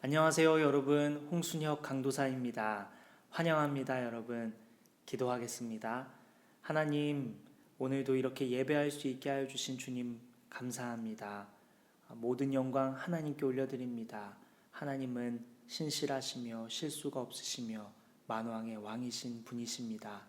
안녕하세요, 여러분. 홍순혁 강도사입니다. 환영합니다, 여러분. 기도하겠습니다. 하나님, 오늘도 이렇게 예배할 수 있게 하여 주신 주님 감사합니다. 모든 영광 하나님께 올려드립니다. 하나님은 신실하시며 실수가 없으시며 만왕의 왕이신 분이십니다.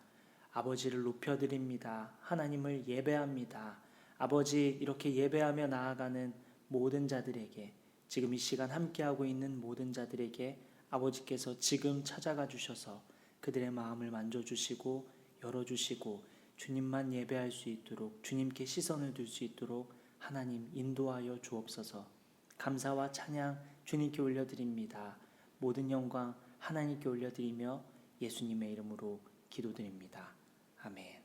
아버지를 높여드립니다. 하나님을 예배합니다. 아버지 이렇게 예배하며 나아가는 모든 자들에게 지금 이 시간 함께하고 있는 모든 자들에게 아버지께서 지금 찾아가 주셔서 그들의 마음을 만져주시고 열어주시고 주님만 예배할 수 있도록 주님께 시선을 둘 수 있도록 하나님 인도하여 주옵소서 감사와 찬양 주님께 올려드립니다. 모든 영광 하나님께 올려드리며 예수님의 이름으로 기도드립니다. 아멘.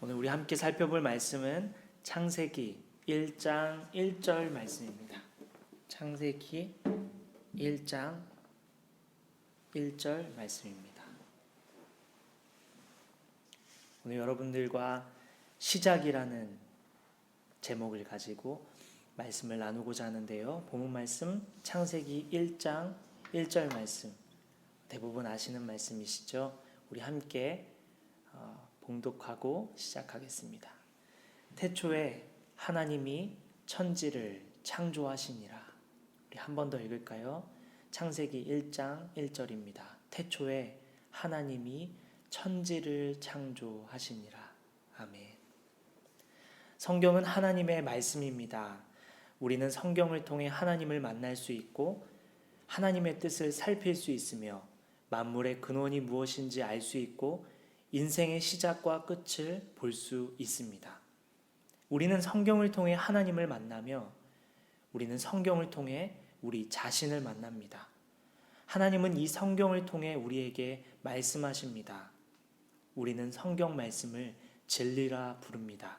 오늘 우리 함께 살펴볼 말씀은 창세기 1장 1절 말씀입니다. 창세기 1장 1절 말씀입니다. 오늘 여러분들과 시작이라는 제목을 가지고 말씀을 나누고자 하는데요. 본문 말씀 창세기 1장 1절 말씀 대부분 아시는 말씀이시죠? 우리 함께 어, 봉독하고 시작하겠습니다. 태초에 하나님이 천지를 창조하시니라. 우리 한 번 더 읽을까요? 창세기 1장 1절입니다. 태초에 하나님이 천지를 창조하시니라. 아멘. 성경은 하나님의 말씀입니다. 우리는 성경을 통해 하나님을 만날 수 있고 하나님의 뜻을 살필 수 있으며 만물의 근원이 무엇인지 알 수 있고 인생의 시작과 끝을 볼 수 있습니다. 우리는 성경을 통해 하나님을 만나며 우리는 성경을 통해 우리 자신을 만납니다. 하나님은 이 성경을 통해 우리에게 말씀하십니다. 우리는 성경 말씀을 진리라 부릅니다.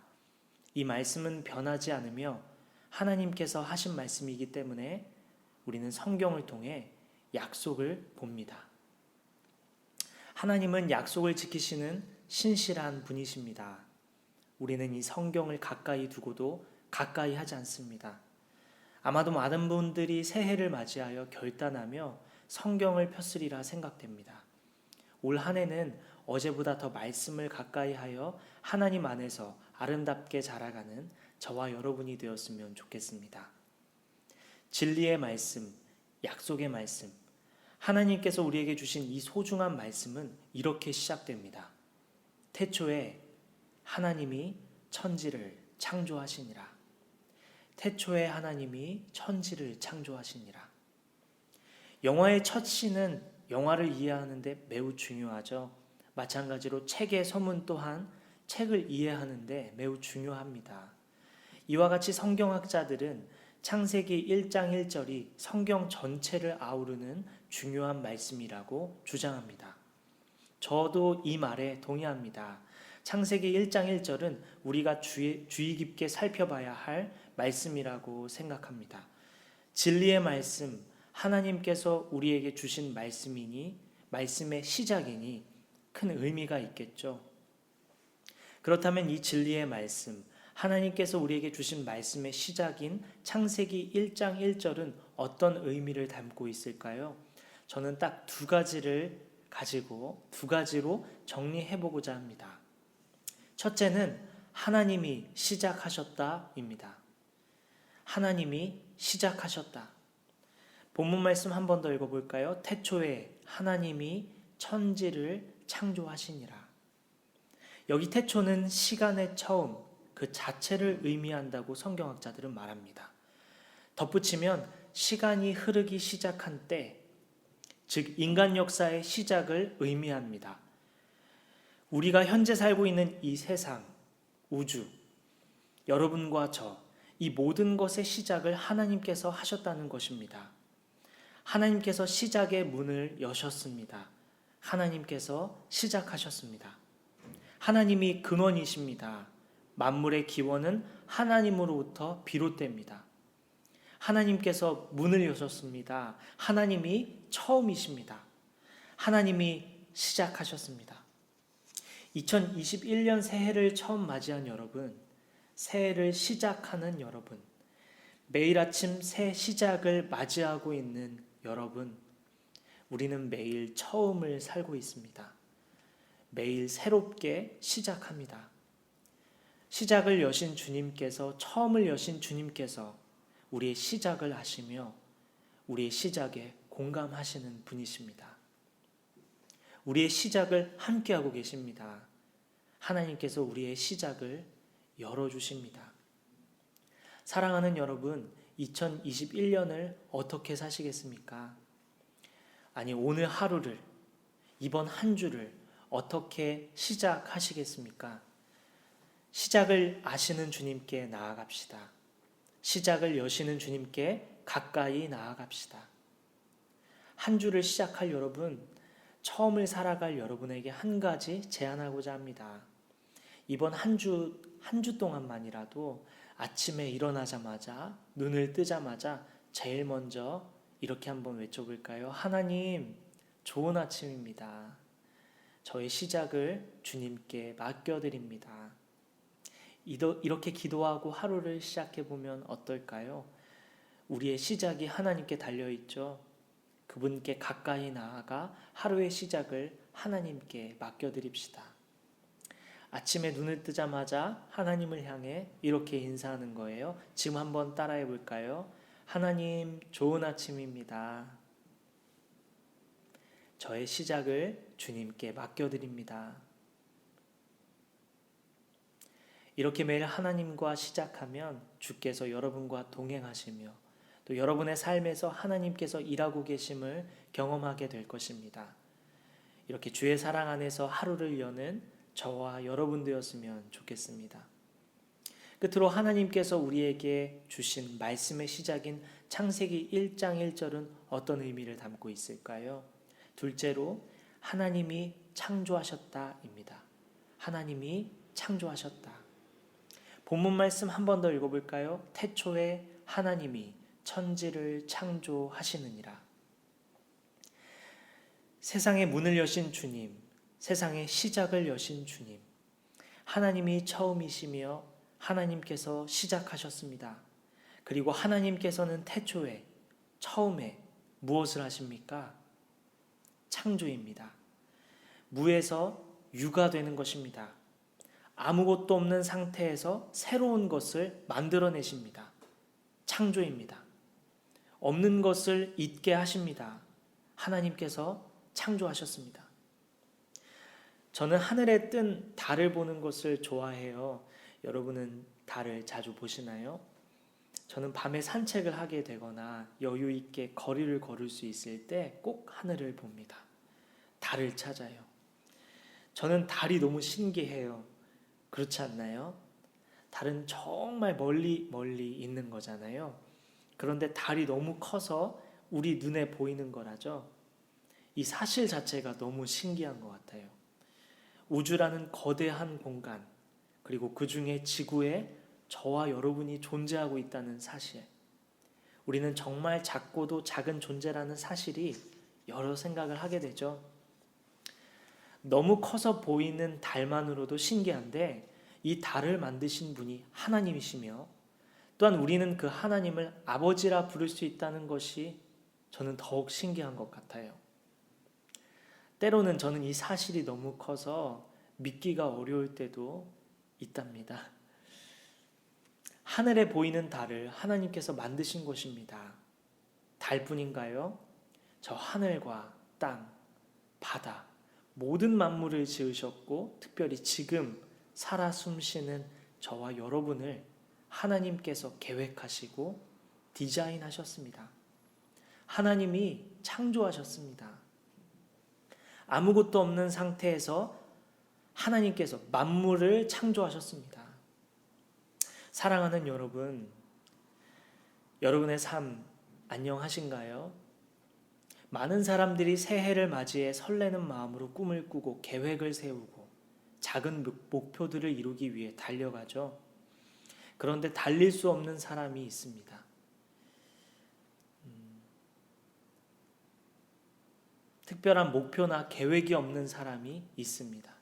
이 말씀은 변하지 않으며 하나님께서 하신 말씀이기 때문에 우리는 성경을 통해 약속을 봅니다. 하나님은 약속을 지키시는 신실한 분이십니다. 우리는 이 성경을 가까이 두고도 가까이 하지 않습니다. 아마도 많은 분들이 새해를 맞이하여 결단하며 성경을 폈으리라 생각됩니다. 올 한 해는 어제보다 더 말씀을 가까이 하여 하나님 안에서 아름답게 자라가는 저와 여러분이 되었으면 좋겠습니다. 진리의 말씀, 약속의 말씀, 하나님께서 우리에게 주신 이 소중한 말씀은 이렇게 시작됩니다. 태초에 하나님이 천지를 창조하시니라. 태초에 하나님이 천지를 창조하시니라. 영화의 첫 시는 영화를 이해하는데 매우 중요하죠. 마찬가지로 책의 서문 또한 책을 이해하는데 매우 중요합니다. 이와 같이 성경학자들은 창세기 1장 1절이 성경 전체를 아우르는 중요한 말씀이라고 주장합니다. 저도 이 말에 동의합니다. 창세기 1장 1절은 우리가 주의, 주의 깊게 살펴봐야 할 말씀이라고 생각합니다. 진리의 말씀, 하나님께서 우리에게 주신 말씀이니, 말씀의 시작이니 큰 의미가 있겠죠. 그렇다면 이 진리의 말씀, 하나님께서 우리에게 주신 말씀의 시작인 창세기 1장 1절은 어떤 의미를 담고 있을까요? 저는 딱 두 가지를 가지고 두 가지로 정리해 보고자 합니다. 첫째는 하나님이 시작하셨다입니다. 하나님이 시작하셨다. 본문 말씀 한 번 더 읽어볼까요? 태초에 하나님이 천지를 창조하시니라. 여기 태초는 시간의 처음 그 자체를 의미한다고 성경학자들은 말합니다. 덧붙이면 시간이 흐르기 시작한 때, 즉 인간 역사의 시작을 의미합니다. 우리가 현재 살고 있는 이 세상, 우주, 여러분과 저, 이 모든 것의 시작을 하나님께서 하셨다는 것입니다. 하나님께서 시작의 문을 여셨습니다. 하나님께서 시작하셨습니다. 하나님이 근원이십니다. 만물의 기원은 하나님으로부터 비롯됩니다. 하나님께서 문을 여셨습니다. 하나님이 처음이십니다. 하나님이 시작하셨습니다. 2021년 새해를 처음 맞이한 여러분, 새해를 시작하는 여러분, 매일 아침 새 시작을 맞이하고 있는 여러분, 우리는 매일 처음을 살고 있습니다. 매일 새롭게 시작합니다. 시작을 여신 주님께서 처음을 여신 주님께서 우리의 시작을 하시며 우리의 시작에 공감하시는 분이십니다. 우리의 시작을 함께하고 계십니다. 하나님께서 우리의 시작을 열어주십니다. 사랑하는 여러분, 2021년을 어떻게 사시겠습니까? 아니, 오늘 하루를, 이번 한 주를 어떻게 시작하시겠습니까? 시작을 아시는 주님께 나아갑시다. 시작을 여시는 주님께 가까이 나아갑시다. 한 주를 시작할 여러분, 처음을 살아갈 여러분에게 한 가지 제안하고자 합니다. 이번 한 주, 한 주 동안만이라도 아침에 일어나자마자, 눈을 뜨자마자 제일 먼저 이렇게 한번 외쳐볼까요? 하나님, 좋은 아침입니다. 저의 시작을 주님께 맡겨드립니다. 이렇게 기도하고 하루를 시작해보면 어떨까요? 우리의 시작이 하나님께 달려있죠. 그분께 가까이 나아가 하루의 시작을 하나님께 맡겨드립시다. 아침에 눈을 뜨자마자 하나님을 향해 이렇게 인사하는 거예요. 지금 한번 따라해 볼까요? 하나님, 좋은 아침입니다. 저의 시작을 주님께 맡겨드립니다. 이렇게 매일 하나님과 시작하면 주께서 여러분과 동행하시며 또 여러분의 삶에서 하나님께서 일하고 계심을 경험하게 될 것입니다. 이렇게 주의 사랑 안에서 하루를 여는 저와 여러분 되었으면 좋겠습니다. 끝으로 하나님께서 우리에게 주신 말씀의 시작인 창세기 1장 1절은 어떤 의미를 담고 있을까요? 둘째로 하나님이 창조하셨다입니다. 하나님이 창조하셨다. 본문 말씀 한 번 더 읽어볼까요? 태초에 하나님이 천지를 창조하시느니라. 세상의 문을 여신 주님, 세상의 시작을 여신 주님, 하나님이 처음이시며 하나님께서 시작하셨습니다. 그리고 하나님께서는 태초에, 처음에 무엇을 하십니까? 창조입니다. 무에서 유가 되는 것입니다. 아무것도 없는 상태에서 새로운 것을 만들어내십니다. 창조입니다. 없는 것을 있게 하십니다. 하나님께서 창조하셨습니다. 저는 하늘에 뜬 달을 보는 것을 좋아해요. 여러분은 달을 자주 보시나요? 저는 밤에 산책을 하게 되거나 여유 있게 거리를 걸을 수 있을 때 꼭 하늘을 봅니다. 달을 찾아요. 저는 달이 너무 신기해요. 그렇지 않나요? 달은 정말 멀리 멀리 있는 거잖아요. 그런데 달이 너무 커서 우리 눈에 보이는 거라죠. 이 사실 자체가 너무 신기한 것 같아요. 우주라는 거대한 공간, 그리고 그 중에 지구에 저와 여러분이 존재하고 있다는 사실. 우리는 정말 작고도 작은 존재라는 사실이 여러 생각을 하게 되죠. 너무 커서 보이는 달만으로도 신기한데 이 달을 만드신 분이 하나님이시며 또한 우리는 그 하나님을 아버지라 부를 수 있다는 것이 저는 더욱 신기한 것 같아요. 때로는 저는 이 사실이 너무 커서 믿기가 어려울 때도 있답니다. 하늘에 보이는 달을 하나님께서 만드신 것입니다. 달뿐인가요? 저 하늘과 땅, 바다, 모든 만물을 지으셨고, 특별히 지금 살아 숨쉬는 저와 여러분을 하나님께서 계획하시고 디자인하셨습니다. 하나님이 창조하셨습니다. 아무것도 없는 상태에서 하나님께서 만물을 창조하셨습니다. 사랑하는 여러분, 여러분의 삶 안녕하신가요? 많은 사람들이 새해를 맞이해 설레는 마음으로 꿈을 꾸고 계획을 세우고 작은 목표들을 이루기 위해 달려가죠. 그런데 달릴 수 없는 사람이 있습니다. 음, 특별한 목표나 계획이 없는 사람이 있습니다.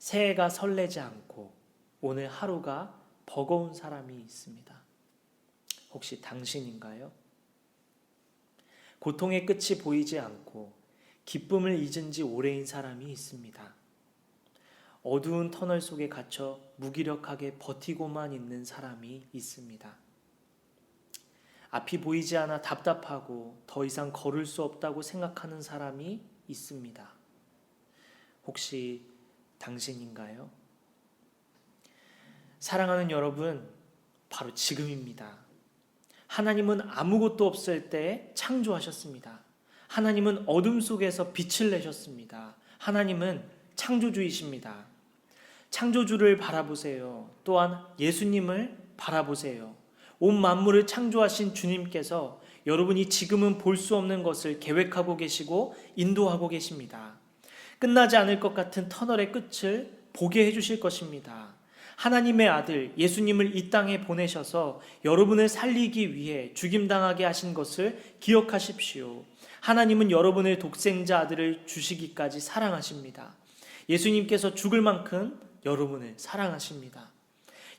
새해가 설레지 않고 오늘 하루가 버거운 사람이 있습니다. 혹시 당신인가요? 고통의 끝이 보이지 않고 기쁨을 잊은 지 오래인 사람이 있습니다. 어두운 터널 속에 갇혀 무기력하게 버티고만 있는 사람이 있습니다. 앞이 보이지 않아 답답하고 더 이상 걸을 수 없다고 생각하는 사람이 있습니다. 혹시 당신인가요? 사랑하는 여러분, 바로 지금입니다. 하나님은 아무것도 없을 때 창조하셨습니다. 하나님은 어둠 속에서 빛을 내셨습니다. 하나님은 창조주이십니다. 창조주를 바라보세요. 또한 예수님을 바라보세요. 온 만물을 창조하신 주님께서 여러분이 지금은 볼 수 없는 것을 계획하고 계시고 인도하고 계십니다. 끝나지 않을 것 같은 터널의 끝을 보게 해주실 것입니다. 하나님의 아들 예수님을 이 땅에 보내셔서 여러분을 살리기 위해 죽임당하게 하신 것을 기억하십시오. 하나님은 여러분의 독생자 아들을 주시기까지 사랑하십니다. 예수님께서 죽을 만큼 여러분을 사랑하십니다.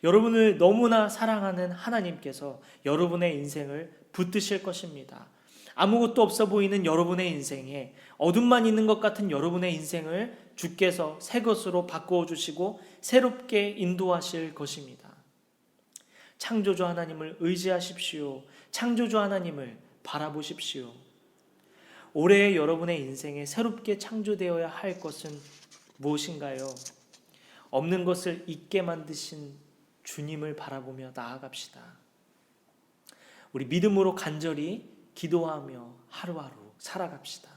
여러분을 너무나 사랑하는 하나님께서 여러분의 인생을 붙드실 것입니다. 아무것도 없어 보이는 여러분의 인생에 어둠만 있는 것 같은 여러분의 인생을 주께서 새 것으로 바꾸어 주시고 새롭게 인도하실 것입니다. 창조주 하나님을 의지하십시오. 창조주 하나님을 바라보십시오. 올해 여러분의 인생에 새롭게 창조되어야 할 것은 무엇인가요? 없는 것을 있게 만드신 주님을 바라보며 나아갑시다. 우리 믿음으로 간절히 기도하며 하루하루 살아갑시다.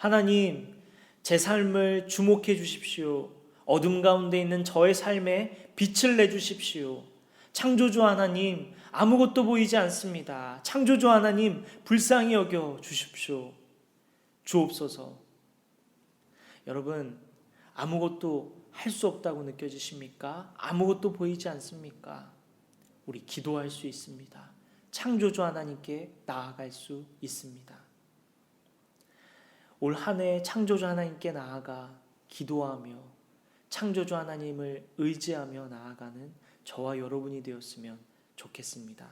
하나님, 제 삶을 주목해 주십시오. 어둠 가운데 있는 저의 삶에 빛을 내 주십시오. 창조주 하나님, 아무것도 보이지 않습니다. 창조주 하나님, 불쌍히 여겨 주십시오. 주옵소서. 여러분, 아무것도 할 수 없다고 느껴지십니까? 아무것도 보이지 않습니까? 우리 기도할 수 있습니다. 창조주 하나님께 나아갈 수 있습니다. 올 한 해 창조주 하나님께 나아가 기도하며 창조주 하나님을 의지하며 나아가는 저와 여러분이 되었으면 좋겠습니다.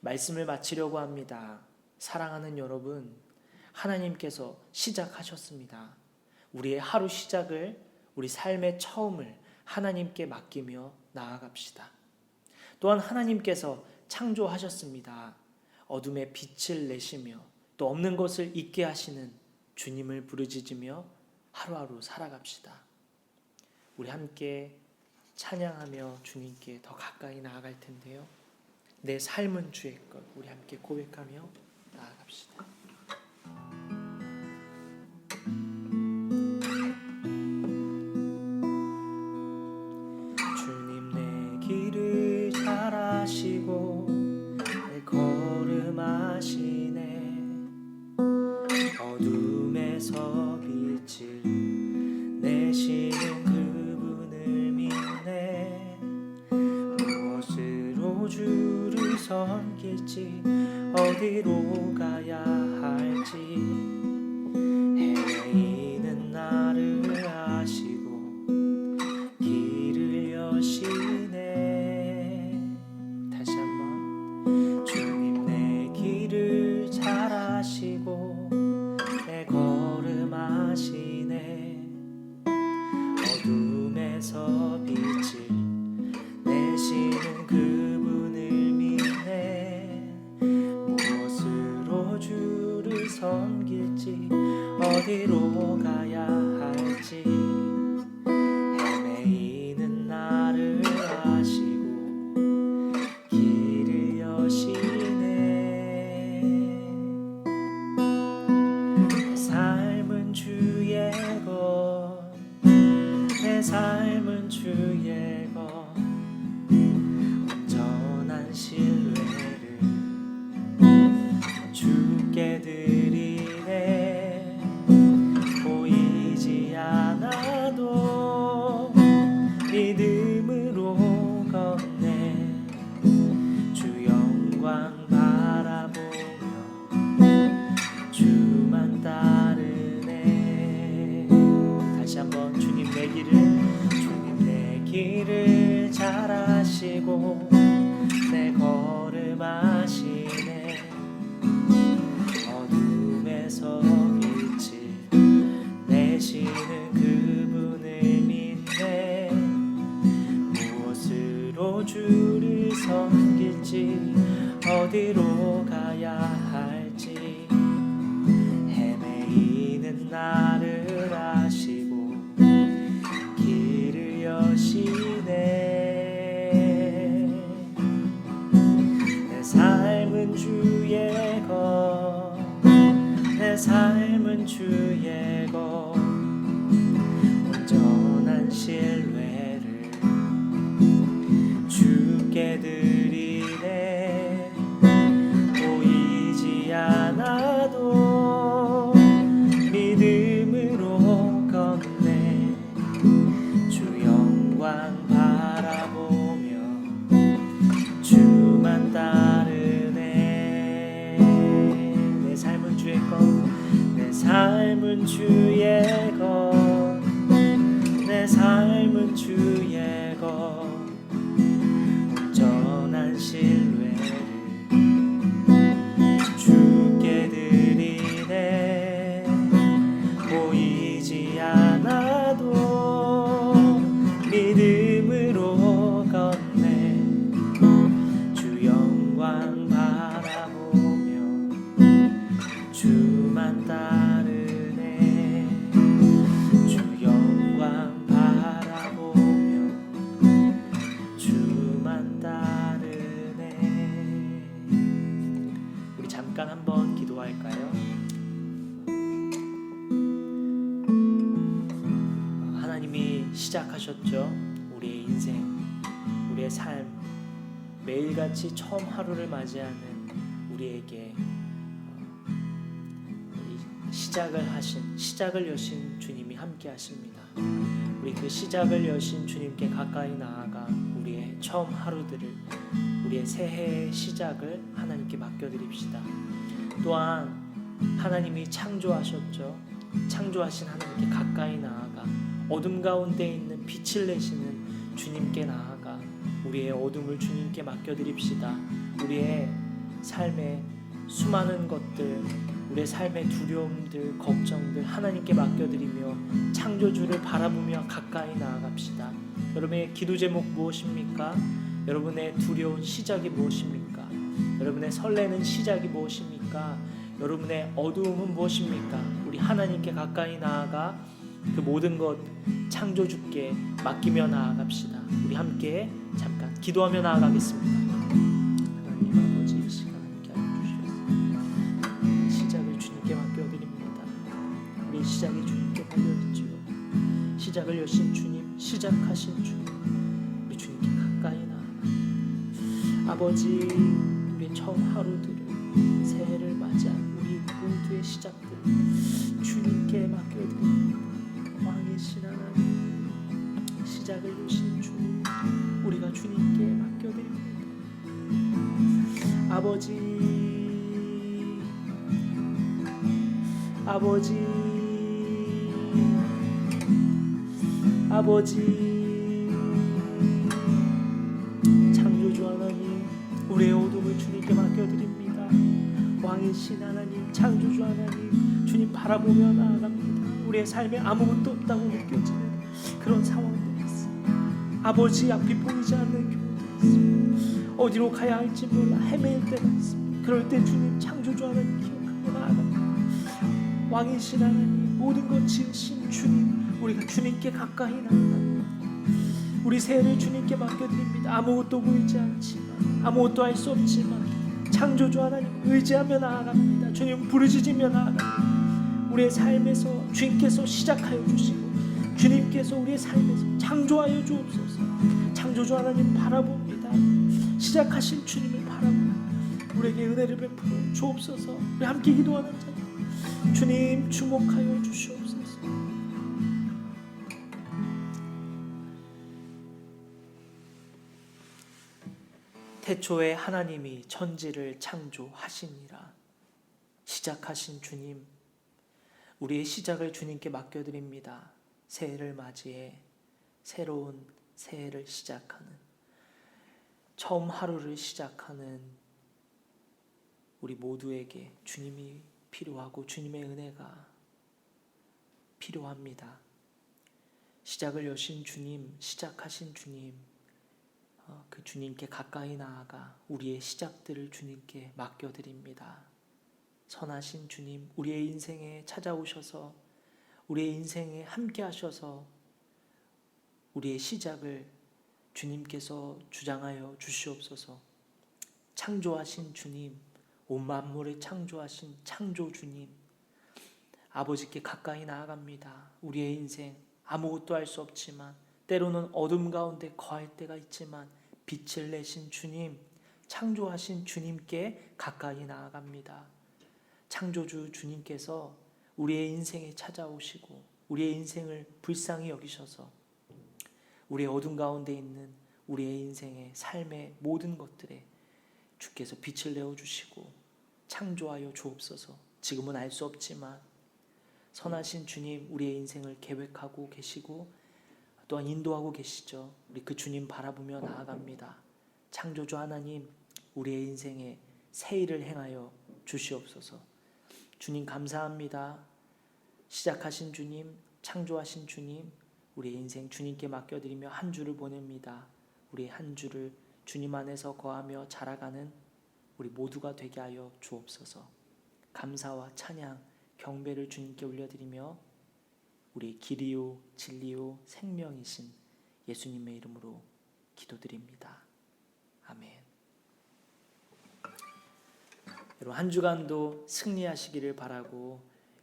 말씀을 마치려고 합니다. 사랑하는 여러분, 하나님께서 시작하셨습니다. 우리의 하루 시작을 우리 삶의 처음을 하나님께 맡기며 나아갑시다. 또한 하나님께서 창조하셨습니다. 어둠에 빛을 내시며 또 없는 것을 있게 하시는 주님을 부르짖으며 하루하루 살아갑시다. 우리 함께 찬양하며 주님께 더 가까이 나아갈 텐데요. 내 삶은 주의 것. 우리 함께 고백하며 나아갑시다. 어디로 가야 길을 주님 내 길을 잘 아시고 내 걸음 아시네 매일같이 처음 하루를 맞이하는 우리에게 어, 시작을 하신, 시작을 여신 주님이 함께 하십니다. 우리 그 시작을 여신 주님께 가까이 나아가 우리의 처음 하루들을, 우리의 새해의 시작을 하나님께 맡겨 드립시다. 또한 하나님이 창조하셨죠. 창조하신 하나님께 가까이 나아가 어둠 가운데 있는 빛을 내시는 주님께 나아가 우리의 어둠을 주님께 맡겨드립시다. 우리의 삶의 수많은 것들, 우리의 삶의 두려움들, 걱정들 하나님께 맡겨드리며 창조주를 바라보며 가까이 나아갑시다. 여러분의 기도 제목 무엇입니까? 여러분의 두려운 시작이 무엇입니까? 여러분의 설레는 시작이 무엇입니까? 여러분의 어두움은 무엇입니까? 우리 하나님께 가까이 나아가 그 모든 것 창조주께 맡기며 나아갑시다. 우리 함께 잠깐 기도하며 나아가겠습니다. 하나님 아버지 이 시간 함께 주시옵소서. 시작을 주님께 맡겨드립니다. 우리 시작이 주님께 맡겨드리지요. 시작을 여신 주님, 시작하신 주님, 우리 주님께 가까이 나아가 아버지 우리의 처음 하루들을 새해를 맞이한 우리 모두의 시작들 주님께 맡겨드립니다. 하나님 시작을 여신 주님 우리가 주님께 맡겨드립니다. 아버지 아버지 아버지 창조주 하나님 우리의 어둠을 주님께 맡겨드립니다. 왕이신 하나님, 창조주 하나님, 주님 바라보며 나아갑니다. 우리의 삶에 아무것도 없다고 느껴지는 그런 상황들이 있습니다. 아버지 앞이 보이지 않는 경우도 있습니다. 어디로 가야 할지 몰라 헤매일 때가 있습니다. 그럴 때 주님 창조주 하나님 기억하며 나아갑니다. 왕이신 하나님, 모든 것 지으신 주님, 우리가 주님께 가까이 나아갑니다. 우리 새해를 주님께 맡겨드립니다. 아무것도 보이지 않지만, 아무것도 할 수 없지만, 창조주 하나님 의지하며 나아갑니다. 주님 부르짖으며 나아갑니다. 우리의 삶에서 주님께서 시작하여 주시고 주님께서 우리의 삶에서 창조하여 주옵소서. 창조주 하나님 바라봅니다. 시작하신 주님을 바라봅니다. 우리에게 은혜를 베풀어 주옵소서. 우리 함께 기도하는 자 주님 주목하여 주시옵소서. 태초에 하나님이 천지를 창조하시니라. 시작하신 주님, 우리의 시작을 주님께 맡겨드립니다. 새해를 맞이해 새로운 새해를 시작하는, 처음 하루를 시작하는 우리 모두에게 주님이 필요하고 주님의 은혜가 필요합니다. 시작을 여신 주님, 시작하신 주님, 어, 그 주님께 가까이 나아가 우리의 시작들을 주님께 맡겨드립니다. 선하신 주님, 우리의 인생에 찾아오셔서 우리의 인생에 함께 하셔서 우리의 시작을 주님께서 주장하여 주시옵소서. 창조하신 주님, 온 만물을 창조하신 창조 주님, 아버지께 가까이 나아갑니다. 우리의 인생 아무것도 할 수 없지만 때로는 어둠 가운데 거할 때가 있지만 빛을 내신 주님, 창조하신 주님께 가까이 나아갑니다. 창조주 주님께서 우리의 인생에 찾아오시고 우리의 인생을 불쌍히 여기셔서 우리의 어둠 가운데 있는 우리의 인생의 삶의 모든 것들에 주께서 빛을 내어 주시고 창조하여 주옵소서. 지금은 알 수 없지만 선하신 주님 우리의 인생을 계획하고 계시고 또한 인도하고 계시죠. 우리 그 주님 바라보며 나아갑니다. 창조주 하나님 우리의 인생에 새 일을 행하여 주시옵소서. 주님 감사합니다. 시작하신 주님, 창조하신 주님, 우리의 인생 주님께 맡겨드리며 한 주를 보냅니다. 우리 한 주를 주님 안에서 거하며 자라가는 우리 모두가 되게 하여 주옵소서. 감사와 찬양, 경배를 주님께 올려드리며 우리 길이요 진리요 생명이신 예수님의 이름으로 기도드립니다. 아멘. 여러분 한 주간도 승리하시기를 바라고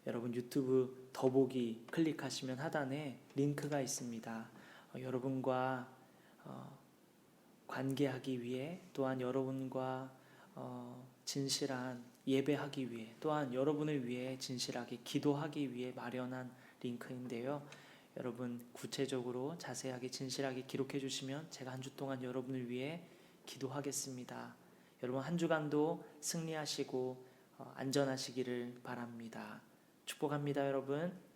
여러분 유튜브 더보기 클릭하시면 하단에 링크가 있습니다. 어, 여러분과 어, 관계하기 위해 또한 여러분과 어, 진실한 예배하기 위해 또한 여러분을 위해 진실하게 기도하기 위해 마련한 링크인데요. 여러분 구체적으로 자세하게 진실하게 기록해 주시면 제가 한 주 동안 여러분을 위해 기도하겠습니다. 여러분 한 주간도 승리하시고 어, 안전하시기를 바랍니다. 축복합니다, 여러분.